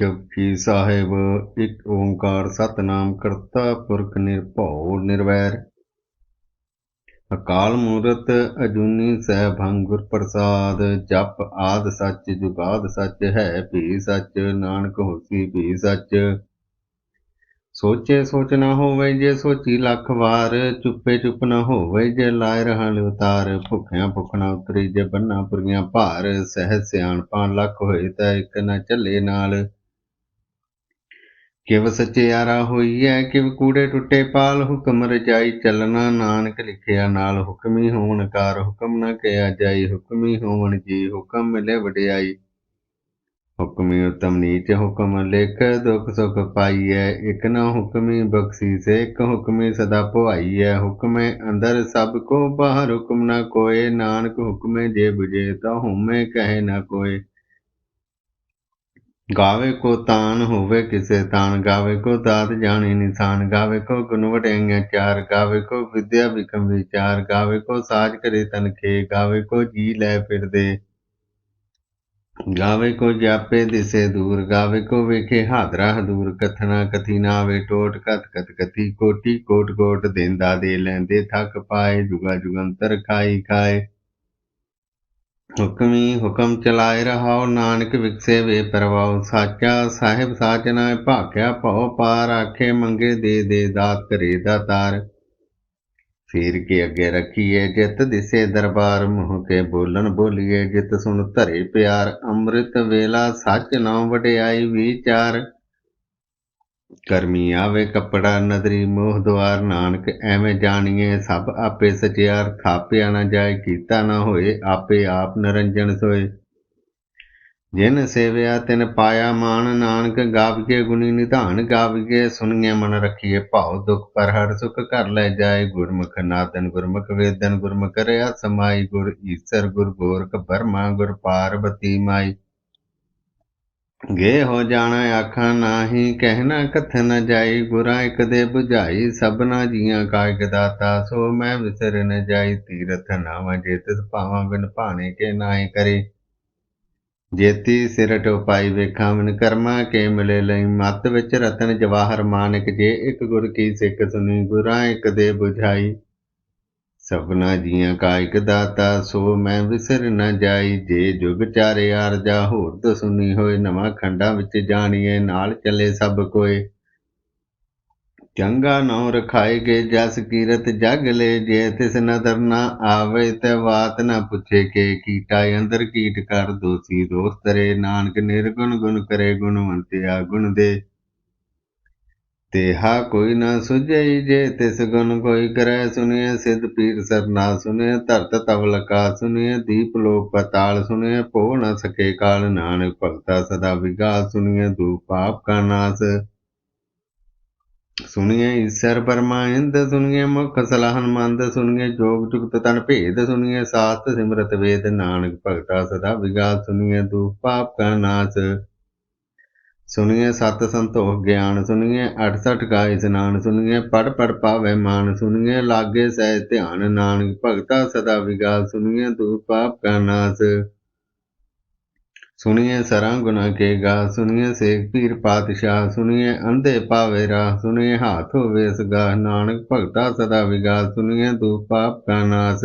ਜਪਜੀ ਸਾਹਿਬ, ਇੱਕ ਓੰਕਾਰ ਸਤਨਾਮ ਕਰਤਾ ਪੁਰਖ ਨਿਰਭਉ ਨਿਰਵੈਰ। ਅਕਾਲ ਮੂਰਤ ਅਜੂਨੀ ਸੈਭੰ ਗੁਰ ਪ੍ਰਸਾਦ, ਜਪ ਆਦ ਸੱਚ ਜੁਗਾਦ ਸੱਚ ਹੈ ਭੀ ਸੱਚ, ਨਾਨਕ ਹੋਸੀ ਭੀ ਸੱਚ। ਸੋਚੇ ਸੋਚ ਨਾ ਹੋਵੇ ਜੇ ਸੋਚੀ ਲੱਖ ਵਾਰ, ਚੁੱਪੇ ਚੁੱਪ ਨਾ ਹੋਵੇ ਜੇ ਲਾਇ ਰਹਿਣ ਉਤਾਰ। ਭੁੱਖਿਆਂ ਭੁੱਖ ਉਤਰੀ ਜੇ ਬੰਨਾ ਪੁਰੀਆਂ ਭਾਰ ਸਹਿ ਸਿਆਣਪਾਂ ਲੱਖ ਹੋਏ ਤਾਂ ਇੱਕ ਨਾ ਚੱਲੇ ਨਾਲ। ਕਿਵ ਸਚਿਆਰਾ ਹੋਈਐ, ਕਿਵ ਕੂੜੇ ਟੁੱਟੇ ਪਾਲ, ਹੁਕਮ ਰਜਾਈ ਚੱਲਣਾ ਨਾਨਕ ਲਿਖਿਆ ਨਾਲ ਹੁਕਮੀ ਹੋਣ, ਕਾਰ ਹੁਕਮ ਨਾ ਕਿਆ ਜਾਈ, ਹੁਕਮੀ ਹੋਵਨ ਜੀ ਹੁਕਮ ਮਿਲੇ ਵਡਿਆਈ। ਹੁਕਮੀ ਉਤਮ ਨੀਚ ਹੁਕਮ ਲਿਖ, ਦੁਖ ਸੁਖ ਪਾਈਐ, ਇਕ ਨਾ ਹੁਕਮੀ ਬਖਸ਼ੀਸੇ, ਇਕ ਹੁਕਮੀ ਸਦਾ ਭਵਾਈਐ ਹੁਕਮੇ ਅੰਦਰ ਸਭ ਕੋ, ਬਾਹਰ ਹੁਕਮ ਨਾ ਕੋਏ, ਨਾਨਕ ਹੁਕਮੇ ਜੇ ਬੁਝੇ ਤਾ ਹੁਮੇ ਕਹੇ ਨਾ ਕੋਏ। ਗਾਵੇ ਕੋ ਤਾਨ ਹੋਵੇ ਕਿਸੇ ਤਾਨ, ਗਾਵੇ ਕੋ ਦਾਤ ਜਾਣੇ ਨਿਸ਼ਾਨ, ਗਾਵੇ ਕੋ ਗੁਣ ਵਡਿਆਈਆਂ ਚਾਰ, ਗਾਵੇ ਕੋ ਵਿਦਿਆ ਵਿਕਮ ਵਿਚਾਰ, ਗਾਵੇ ਕੋ ਸਾਜ ਕਰੇ ਤਨਖੇ ਗਾਵੇ ਕੋ ਜੀ ਲੈ ਫਿਰਦੇ। ਗਾਵੇ ਕੋ ਜਾਪੇ ਦਿਸੇ ਦੂਰ, ਗਾਵੇ ਕੋ ਵੇਖੇ ਹਾਦਰਾ ਹਦੂਰ, ਕਥਨਾ ਕਥੀ ਨਾਵੇ ਟੋਟ ਕਤ ਕਤ ਕਥੀ, ਕੋਟੀ ਕੋਟ ਕੋਟ ਦੇਂਦਾ ਦੇ ਲੈਂਦੇ, ਥੱਕ ਪਾਏ ਜੁਗਾ ਜੁਗੰਤਰ ਖਾਈ ਖਾਏ। ਹੁਕਮੀ ਹੁਕਮ ਚਲਾਏ ਰਹਾਉ ਨਾਨਕ ਵਿਕਸੇ ਵੇ ਪਰਵਾਉ ਸਾਚਾ ਸਾਹਿਬ ਸਾਚਨਾ ਭਾਖਿਆ ਭਉ, ਪਾਰ ਆਖੇ ਮੰਗੇ ਦੇ ਦੇ ਦਾਤ ਕਰੇ ਦਾਤਾਰ ਫੇਰ ਕੇ ਅੱਗੇ ਰੱਖੀਏ ਜਿਤ ਦਿਸੇ ਦਰਬਾਰ, ਮੂੰਹ ਕੇ ਬੋਲਣ ਬੋਲੀਏ ਜਿਤ ਸੁਣ ਧਰੇ ਪਿਆਰ। ਅੰਮ੍ਰਿਤ ਵੇਲਾ ਸੱਚ ਨਾਮ ਵਡਿਆਈ ਵਿਚਾਰ। ਕਰਮੀ ਆਵੇ ਕੱਪੜਾ ਨਦਰੀ ਮੋਹ ਦੁਆਰ, ਨਾਨਕ ਐਵੇਂ ਜਾਣੀਏ, ਸਭ ਆਪੇ ਸਚਿਆਰ, ਥਾਪਿਆ ਨਾ ਜਾਏ, ਕੀਤਾ ਨਾ ਹੋਏ, ਆਪੇ ਆਪ ਨਰੰਜਨ ਸੋਏ। ਜਿਨ ਸੇਵਿਆ ਤਿਨ ਪਾਇਆ ਮਾਨ, ਨਾਨਕ ਗਾਵੀਏ ਗੁਣੀ ਨਿਧਾਨ ਗਾਵੀਏ ਸੁਣੀਏ ਮਨ ਰੱਖੀਏ ਭਾਉ, ਦੁਖ ਪਰ ਹਰ ਸੁਖ ਕਰ ਲੈ ਜਾਏ। ਗੁਰਮੁਖ ਨਾਦਨ ਗੁਰਮੁਖ ਵੇਦਨ, ਗੁਰਮੁਖ ਰਿਆ ਸਮਾਈ, ਗੁਰ ਈਸਰ, ਗੁਰ ਗੋਰਖ ਬਰਮਾ, ਗੁਰ ਪਾਰਬਤੀ ਮਾਈ। ਗੇ ਹੋ ਜਾਣਾ ਆਖਾਂ ਨਾਹੀ ਕਹਿਣਾ ਕਥ ਨ ਜਾਈ ਗੁਰਾਂ ਇਕ ਦੇ 부ਝਾਈ ਸਭਨਾ ਜੀਆਂ ਕਾ ਦਾਤਾ, ਸੋ ਮੈਂ ਵਿਸਰ ਨ ਜਾਈ, ਤੀਰਥ ਨਾਵਾਂ ਜੇ ਤਿਸ ਭਾਵਾਂ ਬਿਨ ਭਾਣੇ ਕੇ ਨਾਹੀ ਕਰੇ। ਜੇਤੀ ਸਿਰ ਟੋਪਾਈ ਵੇਖਾਂ ਮਨ ਕਰਮਾ ਕੇ ਮਿਲੇ ਲਈ, ਮਤ ਵਿੱਚ ਰਤਨ ਜਵਾਹਰ ਮਾਨਕ, ਜੇ ਇੱਕ ਗੁਰ ਕੀ ਸਿੱਖ ਸੁਣੀ ਗੁਰਾਂ ਇਕ ਦੇ 부ਝਾਈ ਸਭਨਾ ਜੀਆਂ ਕਾ ਇਕ ਦਾਤਾ, ਸੋ ਮੈਂ ਵਿਸਰ ਨਾ ਜਾਈ। ਜੇ ਜੁਗ ਚਾਰੇ ਆਰਜਾ ਹੋਰ ਦ ਸੁਣੀ ਹੋਏ, ਨਵਾਂ ਖੰਡਾਂ ਵਿੱਚ ਜਾਣੀਏ, ਨਾਲ ਚੱਲੇ ਸਭ ਕੋਏ। ਚੰਗਾ ਨਉ ਰਖਾਏਗੇ ਜਸ ਕੀਰਤ ਜਗ ਲੈ। ਜੇ ਤਿਸ ਨਦਰ ਨਾ ਆਵੇ, ਤੇ ਬਾਤ ਨਾ ਪੁੱਛੇ ਕੇ। ਕੀਟਾ ਅੰਦਰ ਕੀਟ ਕਰ, ਦੋਸੀ ਦੋਸਤ ਰੇ। ਨਾਨਕ ਨਿਰਗੁਣ ਗੁਣ ਕਰੇ, ਗੁਣਵੰਤਿਆ ਗੁਣ ਦੇ। ਤੇਹਾ ਕੋਈ ਨਾ ਸੁਝਈ, ਜੇ ਤਿਸ ਗੁਣ ਕੋਈ ਕਰੈ ਸੁਨਿਐ ਸਿਧ ਪੀਰ ਸਰਨਾ ਸੁਨਿਐ ਧਰਤ ਤਵਲਕਾ ਸੁਨਿਐ ਦੀਪ ਲੋਕ ਪਤਾਲ ਸੁਨਿਐ ਭੋ ਨ ਸਕੇ ਕਾਲ ਨਾਨਕ ਭਗਤਾ ਸਦਾ ਵਿਗਾ ਸੁਨਿਐ ਦੂ ਪਾਪ ਕਾ ਨਾਸ। ਸੁਨਿਐ ਈਸ਼ਰ ਪਰਮਾਇੰਦ ਸੁਨਿਐ ਮੁਖ ਸਲਾਹਨ ਮੰਦ ਸੁਨਿਐ ਜੋਗ ਜੁਗਤ ਤਨ ਭੇਦ ਸੁਨਿਐ ਸਾਸਤ ਸਿਮਰਤ ਵੇਦ, ਨਾਨਕ ਭਗਤਾ ਸਦਾ ਵਿਗਾ ਸੁਨਿਐ ਦੂ ਪਾਪ ਕਾ ਨਾਸ। ਸੁਣੀਏ ਸਤ ਸੰਤੋਖ ਗਿਆਨ, ਸੁਣੀਏ 68 ਕਾ ਇਸਨਾਨ, ਸੁਣੀਏ ਪੜ ਪੜ ਪਾਵੇ ਮਾਨ, ਸੁਣੀਏ ਲਾਗੇ ਸਹਿ ਧਿਆਨ ਨਾਨਕ, ਭਗਤਾ ਸਦਾ ਵਿਗਾਸ ਸੁਣੀਏ ਤੂ ਪਾਪ ਕਾ ਨਾਸ। ਸੁਣੀਏ ਸਰਾਂ ਗੁਨਾ ਕੇ ਗਾ, ਸੁਣੀਏ ਸੇਖ ਪੀਰ ਪਾਤਸ਼ਾਹ, ਸੁਣੀਏ ਅੰਧੇ ਪਾਵੇ ਰਾਹ, ਸੁਣੀਏ ਹਾਥ ਹੋਵੇ ਸਗਾ ਨਾਨਕ ਭਗਤਾ ਸਦਾ ਵਿਗਾਸ ਸੁਣੀਏ ਤੂ ਪਾਪ ਕਾ ਨਾਸ।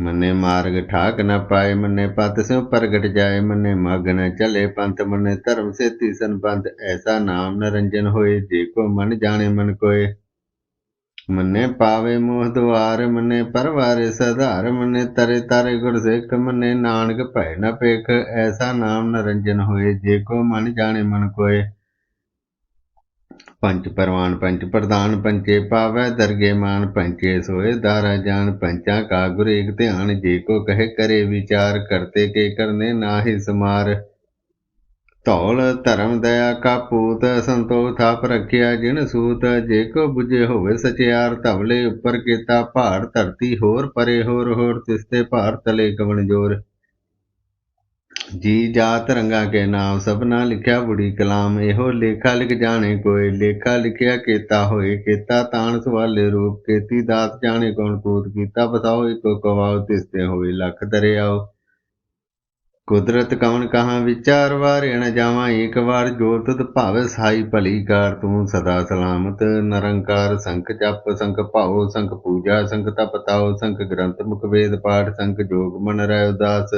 ਮੰਨੇ ਮਾਰਗ ਠਾਕ ਨਾ ਪਾਏ, ਮੰਨੇ ਪਤ ਸਿਉ ਪ੍ਰਗਟ ਜਾਏ, ਮੰਨੇ ਮਗ ਨ ਚਲੇ ਪੰਥ, ਮੰਨੇ ਧਰਮ ਸੇਤੀ ਸਨ ਪੰਥ ਐਸਾ ਨਾਮ ਨਰੰਜਨ ਹੋਏ, ਜੇ ਕੋ ਮਨ ਜਾਣੇ ਮਨ ਕੋਏ। ਮੰਨੇ ਪਾਵੇ ਮੋਹ ਦੁਆਰ, ਮੰਨੇ ਪਰਵਾਰੇ ਸਧਾਰ, ਮੰਨੇ ਤਰੇ ਤਾਰੇ ਗੁਰ ਸਿੱਖ, ਮੰਨੇ ਨਾਨਕ ਭੈ ਨ ਪੇਖ ਐਸਾ ਨਾਮ ਨਰੰਜਨ ਹੋਏ, ਜੇ ਕੋ ਮਨ ਜਾਣੇ ਮਨ ਕੋਏ। ਪੰਚ ਪਰਵਾਨ ਪੰਚ ਪ੍ਰਧਾਨ ਪੰਚੇ ਪਾਵੈ, ਦਰਗੇ ਮਾਨ ਪੰਚੇ ਸੋਏ, ਦਾਰਾ ਜਾਨ ਪੰਚਾ ਕਾ ਗੁਰ ਏਕ ਧਿਆਨ, ਜੇ ਕੋ ਕਹੇ ਕਰੇ ਵਿਚਾਰ, ਕਰਤੇ ਕੇ ਕਰਨੇ ਨਾਹੀ ਸਮਾਰ। ਧੌਲ ਧਰਮ ਦਇਆ ਕਾ ਪੂਤ, ਸੰਤੋਖ ਥਾਪ ਰੱਖਿਆ ਜਿਨ ਸੂਤ, ਜੇ ਕੋ 부ਜੇ ਹੋਵੇ ਸਚਿਆਰ, ਧਵਲੇ ਉੱਪਰ ਕੀਤਾ ਭਾਰ, ਧਰਤੀ ਹੋਰ ਪਰੇ ਹੋਰ ਹੋਰ ਤਿਸਤੇ ਭਾਰ ਤਲੇ ਕਵਣ ਜੋਰ। ਜੀ ਜਾਤ ਰੰਗਾ ਕੇ ਨਾਮ ਸਭਨਾ ਲਿਖਿਆ ਬੁੜੀ ਕਲਾਮ, ਇਹੋ ਲੇਖਾ ਲਿਖ ਜਾਣੇ ਕੋਈ ਲੇਖਾ ਲਿਖਿਆ ਕੀਤਾ ਹੋਏ, ਕੀਤਾ ਤਾਣ ਸਵਾਲੇ ਰੂਪ, ਕੀਤੀ ਦਾਤ ਜਾਣੇ ਕੌਣ ਕੂਤ, ਕੀਤਾ ਬਤਾਓ ਇਕੋ ਕਵਾਉ ਤਿਸਤੇ ਹੋਏ ਲੱਖ ਦਰਿਆਓ। ਕੁਦਰਤ ਕਵਣ ਕਹਾ ਵਿਚਾਰ ਵਾਰਿਣ ਜਾਵਾਂ, ਏਕ ਵਾਰ ਜੋ ਤੁਧ ਭਾਵੇ ਸਾਈ ਭਲੀ ਕਾਰ ਤੂੰ ਸਦਾ ਸਲਾਮਤ, ਨਿਰੰਕਾਰ ਸੰਖ ਜਪ, ਸੰਖ ਭਾਉ, ਸੰਖ ਪੂਜਾ, ਸੰਖ ਤਪ ਤਾਉ, ਸੰਖ ਗ੍ਰੰਥ ਮੁਖ ਵੇਦ ਪਾਠ, ਸੰਖ ਜੋਗ ਮਨ ਰਹਿ ਉਦਾਸ।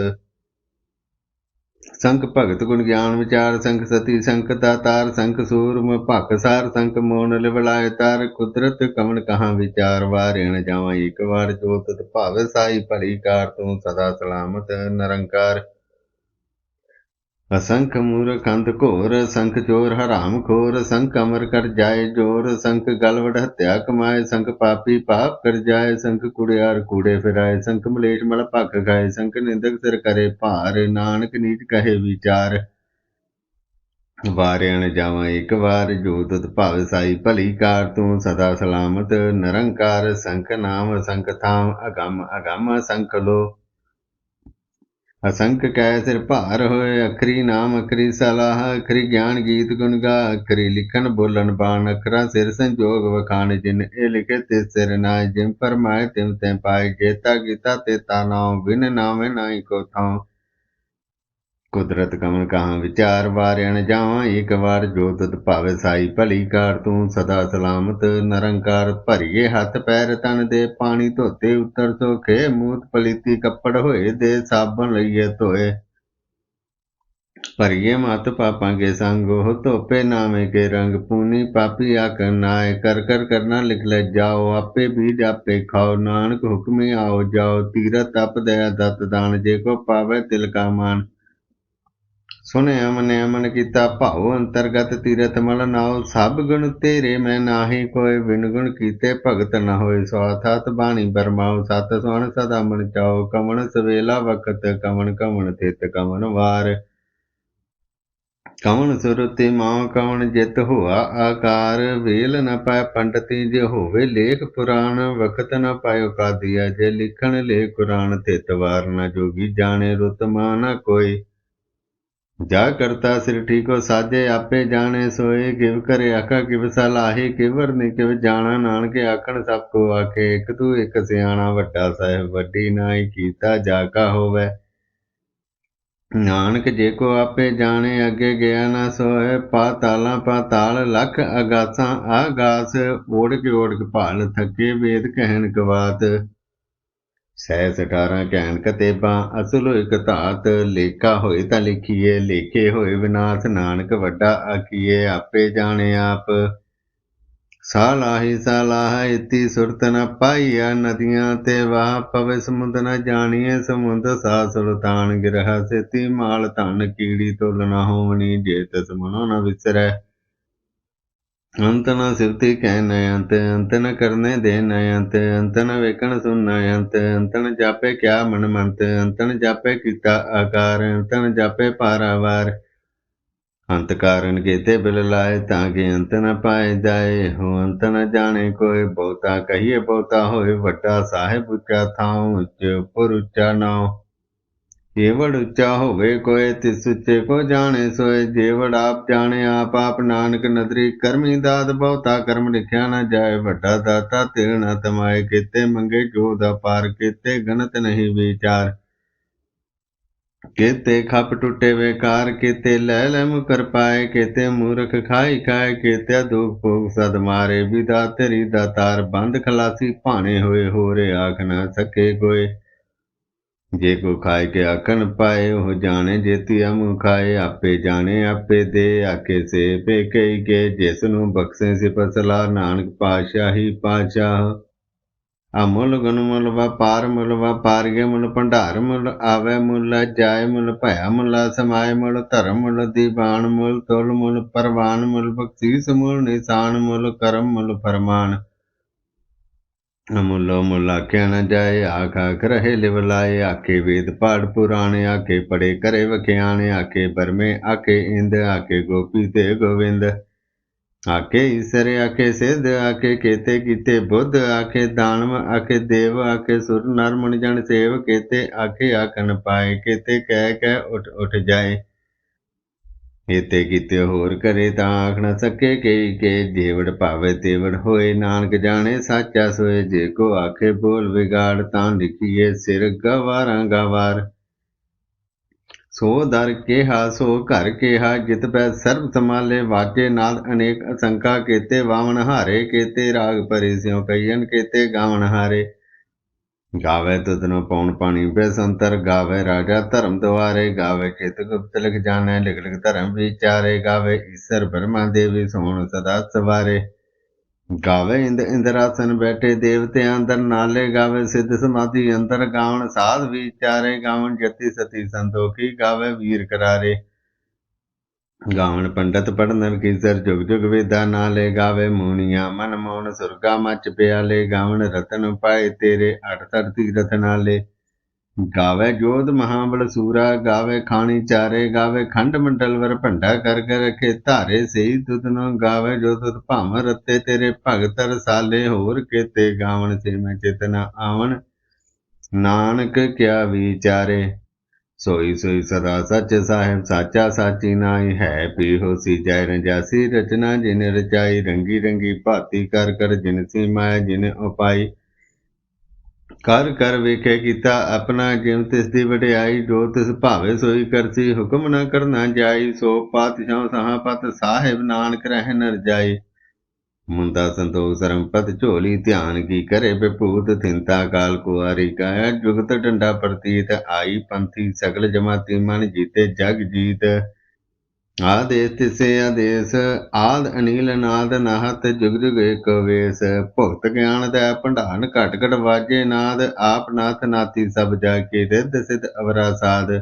ਸੰਖ ਭਗਤ ਗੁਣ ਗਿਆਨ ਵਿਚਾਰ, ਸੰਖ ਸਤੀ, ਸੰਖ ਦਾਤਾਰ, ਸੰਖ ਸੂਰਮ, ਭਖ ਸਾਰ, ਸੰਖ ਮੋਨ ਲਿਵਲਾਇ ਤਾਰ, ਕੁਦਰਤ ਕਵਣ ਕਹਾ ਵਿਚਾਰ, ਵਾਰਿਣ ਜਾਵਾਂ ਇੱਕ ਵਾਰ ਜੋ ਤੁਧ ਭਾਵੇ, ਸਾਈ ਭਲੀ ਕਾਰ ਤੂੰ ਸਦਾ ਸਲਾਮਤ, ਨਿਰੰਕਾਰ। ਅਸੰਖ ਮੂਰ ਅੰਧ ਘੋਰ, ਸੰਖ ਚੋਰ ਹਰਾਮ ਖੋਰ, ਸੰਖ ਅਮਰ ਕਰ ਜਾਏ ਜੋਰ, ਸੰਖ ਗਲਵੜ ਹੱਤਿਆ ਕਮਾਏ, ਸੰਖ ਪਾਪੀ ਪਾਪ ਕਰ ਜਾਏ, ਸੰਖ ਕੁੜਿਆਰ ਕੂੜੇ ਫਿਰਾਏ, ਸੰਖ ਮਲੇਸ਼ ਮਲ ਭੱਖ ਖਾਏ, ਸੰਖ ਨਿੰਦਕ ਸਿਰ ਕਰੇ ਭਾਰ, ਨਾਨਕ ਨੀਚ ਕਹੇ ਵਿਚਾਰ। ਵਾਰਿਆਣ ਜਾਵਾਂ ਇੱਕ ਵਾਰ, ਜੋ ਤੁਧ ਭਾਵ ਸਾਈ ਭਲੀ ਕਾਰ, ਤੂੰ ਸਦਾ ਸਲਾਮਤ, ਨਿਰੰਕਾਰ, ਸੰਖ ਨਾਮ, ਸੰਖ ਥਾਮ, ਅਗੰਮ ਅਗੰਮ, ਸੰਖ ਲੋ ਅਸੰਖ ਕੈ ਸਿਰ ਭਾਰ ਹੋਏ, ਅਖਰੀ ਨਾਮ, ਅਖਰੀ ਸਲਾਹ, ਅਖਰੀ ਗਿਆਨ ਗੀਤ ਗੁਣ ਗਾ ਅਖਰੀ ਲਿਖਣ ਬੋਲਣ ਬਾਣ, ਅਖਰਾ ਸਿਰ ਸੰਜੋਗ ਵਖਾਣ, ਜਿਨ ਇਹ ਲਿਖੇ ਤੇ ਸਿਰ ਨਾ ਜਿਮ ਪਰਮਾਇ ਤਿਮ ਤੈ ਪਾਏ ਜੇਤਾ ਗੀਤਾ ਤੇ ਤਾ ਨਾਮ ਬਿਨ ਨਾਮੇ ਨਾਹੀ ਕੋ ਥਾਂ ਕੁਦਰਤ ਕਮਨ ਕਹਾਂ ਵਿਚਾਰ ਵਾਰਿਆਣ ਜਾਵਾਂ, ਇੱਕ ਵਾਰ ਜੋ ਤੁਧ ਭਾਵੇ ਸਾਈ ਭਲੀ ਕਾਰ ਤੂੰ ਸਦਾ ਸਲਾਮਤ, ਨਰੰਕਾਰ ਭਰੀਏ ਹੱਥ ਪੈਰ ਤਨ ਦੇ, ਪਾਣੀ ਧੋਤੇ ਉੱਤਰ ਸੋਖੇ, ਮੂਤ ਪਲੀਤੀ ਕੱਪੜ ਹੋਏ ਦੇ, ਸਾਬਣ ਲਈਏ ਧੋਏ। ਭਰੀਏ ਮਤ ਪਾਪਾਂ ਕੇ ਸੰਗੋ ਧੋਪੇ ਨਾਮੇ ਕੇ ਰੰਗ, ਪੂਨੀ ਪਾਪੀ ਆਕ ਨਾਏ, ਕਰ ਕਰ ਕਰਨਾ ਲਿਖ ਲੈ ਜਾਓ, ਆਪੇ ਬੀਜ ਆਪੇ ਖਾਓ, ਨਾਨਕ ਹੁਕਮੇ ਆਓ ਜਾਓ ਤੀਰਤ ਤਪ ਦਇਆ ਦਤ ਦਾਨ, ਜੇ ਕੋ ਪਾਵੇ ਤਿਲ ਕਾ ਮਾਨ। ਸੁਣਿਆ ਮਨਿ ਅਮਨ ਕੀਤਾ ਭਾਉ ਅੰਤਰਗਤ ਤੀਰਥ ਮਲ ਨਾਉ, ਸਭ ਗੁਣ ਤੇਰੇ ਮੈਂ ਨਾਹੀ, ਕੋਈ ਬਿਨ ਗੁਣ ਕੀਤੇ ਭਗਤ ਨ ਹੋਏ। ਸਵਾਥਤ ਬਾਣੀ ਬਰਮਾਉ, ਸਤ ਸੁਣ ਸਦਾ ਮਨ ਚਾਓ ਕਮਣ ਸਵੇਲਾ ਵਕਤ, ਕਮਣ ਕਮਣ ਤਿਤ ਕਮਣ ਵਾਰ। ਕਮਣ ਸੁਰਤੀ ਮਾਂ ਕਵਣ ਜਿਤ ਹੋਆ ਆਕਾਰ। ਵੇਲ ਨ ਪਾਇ ਪੰਡਤੀ ਜੇ ਹੋਵੇ ਲੇਖ ਪੁਰਾਣ, ਵਕਤ ਨ ਪਾਇਓ ਕਾਦੀਆ, ਜੇ ਲਿਖਣ ਲੇ ਕੁਰਾਨ ਤਿਤ ਵਾਰ ਨ ਜੋਗੀ ਜਾਣੇ ਰੁਤ ਮਾਨ ਕੋਈ। ਜਾ ਕਰਤਾ ਸਿਰ ਠੀਕੋ ਸਾਜੇ ਆਪੇ ਜਾਣੇ, ਸੋਏ ਕਿਵ ਕਰੇ ਆਖਾ, ਕਿਵ ਸਲਾਹੀ ਕਿਵਰ ਨੀ, ਕਿਵ ਜਾਣਾ, ਨਾਨਕੇ ਆਖਣ ਸਭ ਕੋ ਆਖੇ, ਇੱਕ ਤੂੰ, ਇੱਕ ਸਿਆਣਾ ਵੱਡਾ ਸਾਹਿਬ, ਵੱਡੀ ਨਾਈ ਕੀਤਾ ਜਾ ਕਾ ਹੋਵੇ। ਨਾਨਕ ਜੇ ਕੋ ਆਪੇ ਜਾਣੇ, ਅੱਗੇ ਗਿਆ ਨਾ ਸੋਏ ਪਾਤਾਲਾਂ ਪਾਤਾਲ ਲਖ ਅਗਾਸਾਂ ਆਗਾਸ ਓੜ ਕੇ ਓੜ ਕੇ ਭਾਲ, ਥੱਕੇ ਵੇਦ ਕਹਿਣ ਕਵਾਤ। ਸਹਿ ਸਟਾਰਾਂ ਕਹਿਣ ਕਤੇਬਾਂ, ਅਸਲ ਇੱਕ ਧਾਤ, ਲੇਖਾ ਹੋਏ ਤਾਂ ਲਿਖੀਏ, ਲੇਖੇ ਹੋਏ ਵਿਨਾਸ਼, ਨਾਨਕ ਵੱਡਾ ਆਖੀਏ, ਆਪੇ ਜਾਣੇ ਆਪ। ਸਾਲਾਹੀ ਸਾਲਾਹ ਇਤੀ ਸੁਰਤ ਨ ਪਾਈਆ ਨਦੀਆਂ ਤੇ ਵਾਹ ਪਵੇ, ਸਮੁੰਦ ਨ ਜਾਣੀਏ ਸਮੁੰਦ ਸਾ ਸੁਲਤਾਨ ਗਿਰਹ, ਸੇਤੀ ਮਾਲ ਧਨ ਕੀੜੀ ਤੁਲ ਨ ਹੋਵਣੀ, ਜੇ ਤਸ ਮਨੋ ਨ ਵਿਸਰੈ। ਅੰਤ ਨ ਸਿਵਤੀ ਕਹਿ ਨ ਅੰਤ ਅੰਤ ਨ ਕਰਨੇ ਦੇ ਨ ਅੰਤ ਅੰਤ ਨ ਵੇਖਣ ਸੁਣ ਨ ਅੰਤ ਅੰਤ ਨ ਜਾਪੇ ਕਿਆ ਮਨ ਮੰਤ, ਅੰਤ ਨ ਜਾਪੇ ਕੀਤਾ ਆਕਾਰ, ਅੰਤ ਨ ਜਾਪੇ ਪਾਰਾਵਾਰ। ਅੰਤ ਕਾਰਨ ਕੀਤੇ ਬਿਲ ਲਾਏ ਤਾਂ ਕਿ ਅੰਤ ਨ ਪਾਏ ਜਾਏ, ਹੋ ਅੰਤ ਨ ਜਾਣੇ ਕੋਈ ਬਹੁਤਾ ਕਹੀਏ ਬਹੁਤਾ ਹੋਏ ਵੱਡਾ ਸਾਹਿਬ ਉੱਚਾ ਥਾਉ ਉੱਚ ਉੱਪਰ ਉੱਚਾ ਨਾਉ। ਜੇਵੜ ਉੱਚਾ ਹੋਵੇ ਕੋਏ, ਤਿਸ ਉੱਚੇ ਕੋ ਜਾਣੇ ਸੋਏ। ਜੇਵੜ ਆਪ ਜਾਣੇ, ਆਪ ਆਪ ਨਾਨਕ ਨਦਰੀ। ਕਰਮੀ ਦਾਤ ਬਹੁਤਾ, ਕਰਮ ਲਿਖਿਆ ਨਾ ਜਾਏ। ਵੱਡਾ ਦਾਤਾ ਤੇਰ ਨਾ ਤਮਾਏ। ਕੀਤੇ ਮੰਗੇ, ਜੋ ਦਾ ਪਾਰ ਕੀਤੇ ਗਨਤ ਨਹੀਂ ਵਿਚਾਰ। ਕੀਤੇ ਖਪ ਟੁੱਟੇ ਵੇਕਾਰ, ਕੀਤੇ ਲੈ ਲੈ ਮੁਕਰ ਪਾਏ। ਕੀਤੇ ਮੂਰਖ ਖਾਈ ਖਾਏ ਕੀਤੇ ਦੁਖ ਭੋਗ ਸਦ ਮਾਰੇ। ਵਿਦਾ ਤੇਰੀ ਦਾਤਾਰ ਬੰਦ ਖਲਾਸੀ ਭਾਣੇ ਹੋਏ ਹੋ ਰੇ ਆਖ ਨਾ ਸਕੇ ਕੋਈ। ਜੇ ਕੋ ਖਾਏ ਕੇ ਆਖਣ ਪਾਏ, ਉਹ ਜਾਣੇ ਜੇਤੀ ਅਮੁ ਖਾਏ। ਆਪੇ ਜਾਣੇ, ਆਪੇ ਦੇ ਆਕੇ ਸੇ ਪੇ ਕਈ ਕੇ। ਜਿਸ ਨੂੰ ਬਖਸ਼ੇ ਸਿਪਸਲਾ ਨਾਨਕ ਪਾਸ਼ਾਹੀ ਪਾਸ਼ਾਹ ਅਮੁੱਲ ਗੁਣ ਮੁੱਲ ਵਪਾਰ ਮੁੱਲ ਵਪਾਰੀਏ ਮੁੱਲ, ਭੰਡਾਰ ਮੁੱਲ ਆਵੇ ਮੁੱਲ, ਜਾਏ ਮੁੱਲ ਭਇਆ ਮੁੱਲ, ਸਮਾਏ ਮੁੱਲ, ਧਰਮ ਮੁੱਲ, ਦੀਵਾਨ ਮੁੱਲ, ਤੁਲ ਮੁੱਲ, ਪਰਵਾਨ ਮੁੱਲ, ਬਖਸ਼ੀਸ ਮੁੱਲ, ਨਿਸ਼ਾਨ ਮੁੱਲ, ਕਰਮ ਮੁੱਲ, ਫਰਮਾਨ ਅਮੁੱਲੋ ਮੁੱਲ ਆਖਿਆ ਨ ਜਾਏ? ਆਖ ਆਖ ਰਹੇ ਲਿਵ ਲਾਏ। ਆਖੇ ਵੇਦ ਪਾੜ ਪੁਰਾਣੇ, ਆਖੇ ਪੜੇ ਕਰੇ ਵਖਿਆਣੇ, ਆਖੇ ਬਰਮੇ ਆਖੇ ਇੰਦ, ਆਖੇ ਗੋਪੀ ਤੇ ਗੋਵਿੰਦ। ਆਖੇ ਈਸਰ, ਆਖੇ ਸਿੱਧ, ਆਖੇ ਕੇਤੇ ਕੀਤੇ ਬੁੱਧ, ਆਖੇ ਦਾਨਵ, ਆਖੇ ਦੇਵ, ਆਖੇ ਸੁਰ, ਨਰ, ਮੁਨ, ਜਨ ਸੇਵ, ਕੇਤੇ ਆਖੇ ਆਖਣ ਪਾਏ, ਕੇਤੇ ਕਹਿ ਕਹਿ ਉਠ ਉਠ ਜਾਏ। ਇਤੇ ਕੀਤੇ ਹੋਰ ਕਰੇ ਤਾਂ ਆਖ ਨ ਸਕੇ ਕਈ ਕੇ ਜੇਵੜ ਭਾਵੇ ਤੇਵੜ ਹੋਏ, ਨਾਨਕ ਜਾਣੇ ਸਾਚਾ ਸੋਏ, ਜੇ ਕੋ ਆਖੇ ਬੋਲ ਵਿਗਾੜ ਤਾਂ ਲਿਖੀਏ ਸਿਰ ਗਵਾਰਾਂ ਗਵਾਰ। ਸੋ ਦਰ ਕੇਹਾ, ਸੋ ਘਰ ਕੇਹਾ, ਜਿਤ ਪੈ ਸਰਬ ਸਮਾਲੇ ਵਾਕੇ ਨਾਲ ਅਨੇਕ ਅਸੰਕਾ ਕੇਤੇ, ਵਾਵਣ ਹਾਰੇ ਕੇਤੇ, ਰਾਗ ਪਰੇ ਸਿਉ ਕਈਨ ਕੇਤੇ, ਗਾਵਣ ਹਾਰੇ। ਗਾਵੇ ਤੁਧਨੋ ਪੌਣ ਪਾਣੀ, ਬੇਸੰਤਰ ਗਾਵੇ ਰਾਜਾ ਧਰਮ ਦੁਆਰੇ, ਗਾਵੇ ਚਿਤ ਗੁਪਤ ਲਿਖ ਜਾਣੈ, ਲਿਖ ਲਿਖ ਧਰਮ ਵਿਚਾਰੇ, ਗਾਵੇ ਈਸ਼ਰ ਬ੍ਰਹਮਾ ਦੇਵੀ ਸੋਹਣ ਸਦਾ ਸਵਾਰੇ। ਗਾਵੇ ਇੰਦ ਇੰਦਰਾਸਨ ਬੈਠੇ ਦੇਵਤਿਆਂ ਅੰਦਰ ਨਾਲੇ, ਗਾਵੇ ਸਿੱਧ ਸਮਾਧੀ ਅੰਦਰ ਗਾਵਣ ਸਾਧ ਵਿਚਾਰੇ, ਗਾਵਣ ਜਤੀ ਸਤੀ ਸੰਤੋਖੀ, ਗਾਵੇ ਵੀਰ ਕਰਾਰੇ। ਗਾਵਣ ਪੰਡਤ ਪੜਨਰ ਕੀਸਰ ਜੁਗ ਜੁਗ ਵੇਦਾ ਨਾਲੇ ਗਾਵੇ ਮੂਨੀਆਂ ਮਨ ਮੋਹਨ ਸੁਰਗਾ ਮਚ ਪਿਆਲੇ, ਗਾਵਣ ਰਤਨ ਪਾਏ ਤੇਰੇ ਅਠ ਧਰਤੀ ਰਤ ਨਾਲੇ ਗਾਵੇ ਜੋਧ ਮਹਾਬਲ ਸੂਰਾ, ਗਾਵੇ ਖਾਣੀ ਚਾਰੇ, ਗਾਵੇ ਖੰਡ ਮੰਡਲ ਵਰ ਭੰਡਾ ਕਰ ਕਰ ਰਖੇ ਧਾਰੇ ਸਈ ਤੁਧਨੋ ਗਾਵੇ ਜੋ ਤੁਧ ਭਾਵ ਰਤੇ ਤੇਰੇ ਭਗਤ ਰਸਾਲੇ। ਹੋਰ ਕੇਤੇ ਗਾਵਣ ਸੇ ਮੈਂ ਚੇਤਨਾ ਆਵਣ, ਨਾਨਕ ਕਿਆ ਵਿਚਾਰੇ। ਸੋਈ ਸੋਈ ਸਦਾ ਸੱਚ ਸਾਹਿਬ, ਸਾਚਾ ਸਾਚੀ ਨਾਈ ਹੈ। ਪੀ ਹੋਸੀ ਜੈ ਰੰਜਾਸੀ ਰਚਨਾ, ਜਿਨ ਰਚਾਈ ਰੰਗੀ ਰੰਗੀ ਭਾਤੀ ਕਰ ਕਰ, ਜਿਨ ਸੀ ਮਾਇਆ ਜਿਨ ਉਪਾਈ ਕਰ ਕਰ ਵੇਖੇ ਕੀਤਾ ਆਪਣਾ ਜਿਮ ਤਿਸ ਦੀ ਵਡਿਆਈ, ਜੋ ਤਿਸ ਭਾਵੇ ਸੋਈ ਕਰਸੀ ਹੁਕਮ ਨਾ ਕਰਨਾ ਜਾਈ, ਸੋ ਪਾਤਸ਼ਾਹ ਸਹਾਪਤ ਸਾਹਿਬ, ਨਾਨਕ ਰਹਿ ਨਰ ਜਾਈ ਮੁੰਦਾ ਸੰਤੋਖ ਸਰਮਪਤ ਝੋਲੀ ਧਿਆਨ ਕੀ ਕਰੇ ਬਿਪੂਤ ਥਿੰਤਾ ਕਾਲ ਕੁਆਰੀ ਕਾਇਆ ਜੁਗਤ ਡੰਡਾ ਪ੍ਰਤੀਤ ਆਈ ਪੰਥੀ ਸਗਲ ਜਮਾਤੀ ਮਨ ਜੀਤੇ ਜਗ ਜੀਤ। ਆਦੇਸ ਤਿਸੇ ਆਦੇਸ, ਆਦ ਅਨੀਲ ਨਾਦ ਨਾਹਤ ਜੁਗ ਜੁਗ ਏਕ ਵੇਸ। ਭੁਗਤ ਗਿਆਨ ਦਾ ਭੰਡਾਨ ਘਟ ਘਟ ਵਾਜੇ ਨਾਦ, ਆਪ ਨਾਥ ਨਾਤੀ ਸਭ ਜਾ ਕੇ ਰਿੱਧ ਸਿਧ ਅਵਰਾ ਸਾਧ।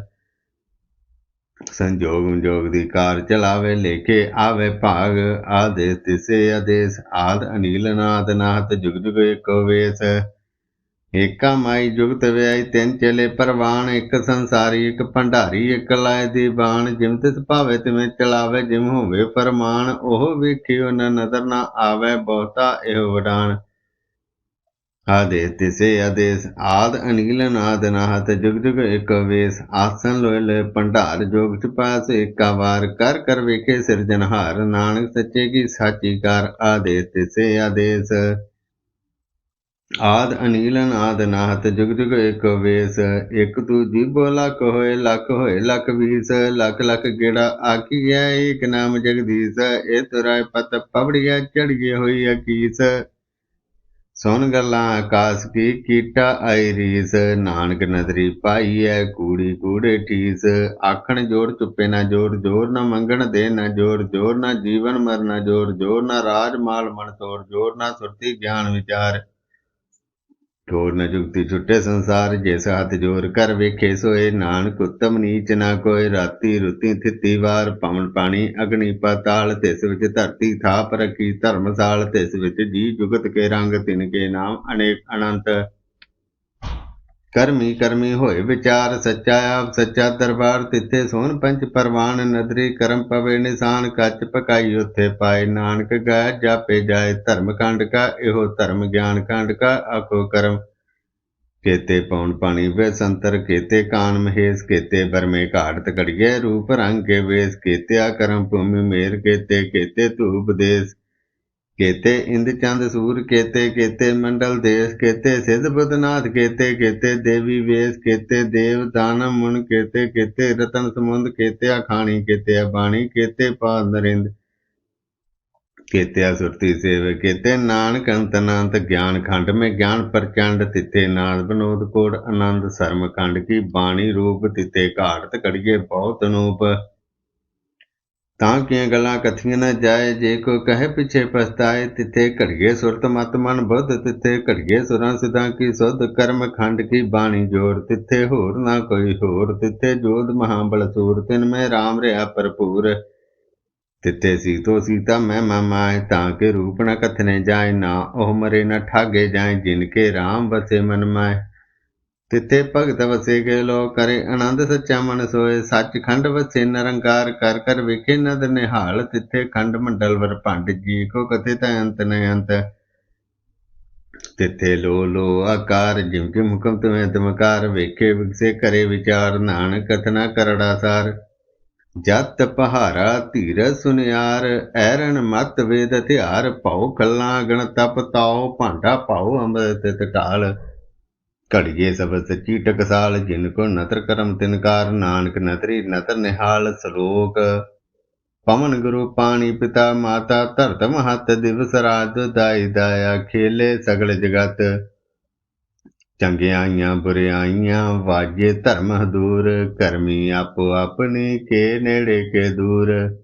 ਸੰਜੋਗ ਵਿਜੋਗ ਦੀ ਕਾਰ ਚਲਾਵੇ, ਲੇਖੇ ਆਵੇ ਭਾਗ ਆਦੇਸ ਤਿਸੇ ਆਦੇਸ, ਆਦ ਅਨੀਲ ਨਾਦ ਨਾਹਤ ਜੁਗ ਜੁਗ ਏਕੋ ਵੇਸ। ਏਕਾ ਮਾਈ ਜੁਗਤ ਵਿਆਈ ਤਿੰਨ ਚਲੇ ਪਰਵਾਨ, ਇੱਕ ਸੰਸਾਰੀ, ਇੱਕ ਭੰਡਾਰੀ, ਇੱਕ ਲਾਇ ਦੀ ਬਾਣ ਜਿਮ ਤਿਸ ਭਾਵੇ ਤਿਵੇਂ ਚਲਾਵੇ, ਜਿਮ ਹੋਵੇ ਫਰਮਾਨ ਉਹ ਵੇਖਿਓ ਨ ਨਜ਼ਰ ਨਾ ਆਵੇ ਬਹੁਤਾ ਇਹ ਵਡਾਣ ਆਦੇਸ ਤਿਸੇ ਆਦੇਸ, ਆਦ, ਅਨੀਲ ਨਾਦ ਨਾਹਤ, ਜੁਗ ਜੁਗ, ਇੱਕ ਵੇਸ, ਆਸਨ, ਲੋਇ ਲੈ ਭੰਡਾਰ, ਜੋਗ, ਚ ਪਾਸ, ਏਕਾ ਵਾਰ, ਕਰ ਕਰ ਵੇਖੇ ਸਿਰਜਨਹਾਰ ਨਾਨਕ, ਸੱਚੇ ਕੀ, ਸਾਚੀ ਕਾਰ, ਆਦੇਸ ਤਿਸੇ ਅਨੀਲਨ ਆਦ, ਅਨੀਲ ਨਾਹਤ, ਜੁਗ ਜੁਗ, ਇੱਕ ਵੇਸ, ਇਕ ਤੂ ਜੀਬੋ, ਲੱਖ ਹੋਏ ਲੱਖ ਹੋਏ, ਲੱਖ ਵੀਸ, ਲੱਖ ਲੱਖ ਗੇੜਾ ਆਖੀਐ, ਏਕ ਨਾਮ ਜਗਦੀਸ਼, ਇਹ ਤੁਰਾਇ ਪਤ ਪਵੜੀਐ, ਚੜੀਏ ਹੋਈ ਅਕੀਸ ਸੁਣ ਗੱਲਾਂ ਆਕਾਸ ਕੀ ਕੀਟਾ ਆਈ ਰੀਸ। ਨਾਨਕ ਨਦਰੀ ਪਾਈ ਐ ਕੂੜੀ ਕੂੜੇ ਠੀਸ। ਆਖਣ ਜੋੜ ਚੁੱਪੇ ਨਾ ਜੋਰ ਜੋਰ ਨਾ ਮੰਗਣ ਦੇ ਨਾ ਜੋਰ ਜੋਰ ਨਾ ਜੀਵਨ ਮਰਨਾ ਜੋਰ ਜੋਰ ਨਾ ਰਾਜ ਮਾਲ ਮਨ ਤੋਰ, ਜੋਰ ਨਾ ਸੁਰਤੀ ਗਿਆਨ ਵਿਚਾਰ। ਠੋਰ ਨ ਜੁਗਤੀ ਛੁੱਟੇ ਸੰਸਾਰ ਜਿਸ ਹੱਥ ਜੋਰ ਕਰ ਵੇਖੇ ਸੋਏ। ਨਾਨਕ ਉਤਮ ਨੀਚ ਨਾ ਕੋਈ ਰਾਤੀ ਰੁਤੀ ਥਿੱਤੀ ਵਾਰ ਪਵਨ ਪਾਣੀ ਅਗਨੀ ਪਾਤਾਲ। ਤਿਸ ਵਿੱਚ ਧਰਤੀ ਥਾਪ ਰੱਖੀ ਧਰਮਸਾਲ। ਤਿਸ ਵਿੱਚ ਜੀ ਜੁਗਤ ਕੇ ਰੰਗ ਤਿਨ ਕੇ ਨਾਮ ਅਨੇਕ ਅਨੰਤ। ਕਰਮੀ ਕਰਮੀ ਹੋਏ ਵਿਚਾਰ, ਸੱਚਾ ਆਪ, ਸੱਚਾ ਦਰਬਾਰ, ਤਿੱਥੇ ਸੋਨ ਪੰਚ ਪਰਵਾਨ, ਨਦਰੀ ਕਰਮ ਪਵੇ ਨਿਸ਼ਾਨ, ਕੱਚ ਪਕਾਈ ਉੱਥੇ ਪਾਏ ਨਾਨਕ ਗਾਇ ਜਾਪੇ ਜਾਏ ਧਰਮ ਕੰਡ ਕਾ, ਇਹੋ ਧਰਮ ਗਿਆਨ ਕੰਡ ਕਾ, ਆਖੋ ਕਰਮ। ਕੇਤੇ ਪੌਣ ਪਾਣੀ ਵੇ ਸੰਤਰ, ਕੇਤੇ ਕਾਨ ਮਹੇਸ਼, ਕੇਤੇ ਬਰਮੇ ਘਾੜਤ ਕੜੀਏ ਰੂਪ ਰੰਗ ਕੇ ਵੇਸ, ਕੇਤਿਆ ਕਰਮ ਭੂਮੀ ਮੇਰ, ਕੇਤੇ ਕੇਤੇ ਧੂਪ ਦੇਸ। ਕੇਤੇ ਇੰਦ ਚੰਦ ਸੂਰ, ਕੇਤੇ ਕੇਤੇ ਮੰਡਲ ਦੇਸ, ਕੇਤੇ ਸਿਧ ਬੁੱਧਨਾਥ ਕੇਤੇ ਕੇਤੇ ਦੇਵੀ ਵੇਸ, ਕੇਤੇ ਦੇਵ ਦਾਨਵ ਮੁਨ, ਕੇਤੇ ਕੇਤੇ ਰਤਨ ਸਮੁੰਦ, ਕੇਤੇ ਅਖਾਣੀ, ਕੇਤੇ ਬਾਣੀ ਕੇਤੇ ਪਾਦ ਨਰਿੰਦ, ਕੇਤੇ ਸੁਰਤੀ ਸੇਵ ਕੇਤੇ ਨਾਨਕ ਅੰਤ ਅਨੰਤ ਗਿਆਨ ਖੰਡ, ਮੇ ਗਿਆਨ ਪ੍ਰਚੰਡ ਤਿੱਤੇ ਨਾਦ ਬਨੋਦ ਕੋੜ ਆਨੰਦ ਸਰਮ ਖੰਡ ਕੀ ਬਾਣੀ ਰੂਪ ਤਿੱਤੇ ਘਾਟ ਕੜੀਏ ਬਹੁਤ ਅਨੂਪ। ਤਾਂ ਕਿ ਗੱਲਾਂ ਕਥੀਆਂ ਨਾ ਜਾਏ? ਜੇ ਕੋ ਕਹੇ ਪਿਛੇ ਪਛਤਾਏ, ਤਿੱਥੇ ਘੜੀਏ ਸੁਰਤ ਮਤ ਮਨ ਬੁੱਧ, ਤਿੱਥੇ ਘੜੀਏ ਸੁਰਾਂ ਸਿਧਾਂ ਕੀ ਸੁਧ, ਕਰਮ ਖੰਡ ਕੀ ਬਾਣੀ ਜੋੜ ਤਿੱਥੇ ਹੋਰ ਨਾ ਕੋਈ ਹੋਰ, ਤਿੱਥੇ ਜੋਧ ਮਹਾਬਲ ਸੂਰ, ਤਿਨ ਮੈਂ RAM ਰਿਆ ਭਰਪੂਰ। ਤਿੱਤੇ ਸੀਤੋ ਸੀਤਾ ਮੈਂ ਮਾਮਾਏ ਤਾਂ ਕੇ ਰੂਪ ਨ ਕਥਨੇ ਜਾਏ ਨਾ, ਉਹ ਮਰੇ ਨ ਠਾਗੇ ਜਾਏ, ਜਿਨ ਕੇ ਰਾਮ ਵਸੇ ਮਨ ਮਾਏ। ਤਿੱਥੇ ਭਗਤ ਵਸੇ ਗਏ ਲੋ ਕਰੇ ਆਨੰਦ, ਸੱਚਾ ਮਨ ਸੋਏ। ਸੱਚਖੰਡ ਵਸੇ ਨਿਰੰਕਾਰ ਕਰ ਕਰ ਵੇਖੇ ਨਦਰ ਨਿਹਾਲ। ਤਿੱਥੇ ਖੰਡ ਮੰਡਲ ਵਰ ਭੰਡ ਜੀ ਕੋ ਕਥੇ ਤਾ ਅੰਤ ਨ ਅੰਤ। ਤਿੱਥੇ ਲੋ ਲੋ ਆਕਾਰ ਜਿਮ ਜਿਮ ਹੁਕਮ ਤੁਮੇ ਤਮਕਾਰ ਵੇਖੇ ਵਿਗਸੇ ਕਰੇ ਵਿਚਾਰ ਨਾਨ ਕਥਨਾ ਕਰੜਾ ਸਾਰ। ਜਤ ਪਹਾਰਾ ਧੀਰ ਸੁਨਿਆਰ ਐਰਨ ਮਤ ਵੇਦ ਹਥਿਆਰ। ਭਉ ਖੱਲਾਂ ਗਣ ਤਪ ਤਾਉ, ਭਾਂਡਾ ਭਉ ਅੰਮ੍ਰਿਤ ਤਟਾਲ ਘੜੀਏ ਸਭ ਸੱਚੀ ਟਕਸਾਲ, ਜਿਨ ਕੋ ਨਤਰ ਕਰਮ ਤਿਨਕਾਰ ਨਾਨਕ ਨਤਰੀ ਨਤਰ ਨਿਹਾਲ ਸ਼ਲੋਕ। ਪਵਨ ਗੁਰੂ ਪਾਣੀ ਪਿਤਾ ਮਾਤਾ ਧਰਤ ਮਹਤ ਦਿਵਸ ਰਾਤ ਦਾਈ ਦਾਇਆ ਖੇਲੇ ਸਗਲ ਜਗਤ। ਚੰਗਿਆਈਆਂ ਬੁਰਿਆਈਆਂ ਵਾਜੇ ਧਰਮ ਹਦੂਰ, ਕਰਮੀ ਆਪੋ ਆਪਣੇ ਕੇ ਨੇੜੇ ਕੇ ਦੂਰ।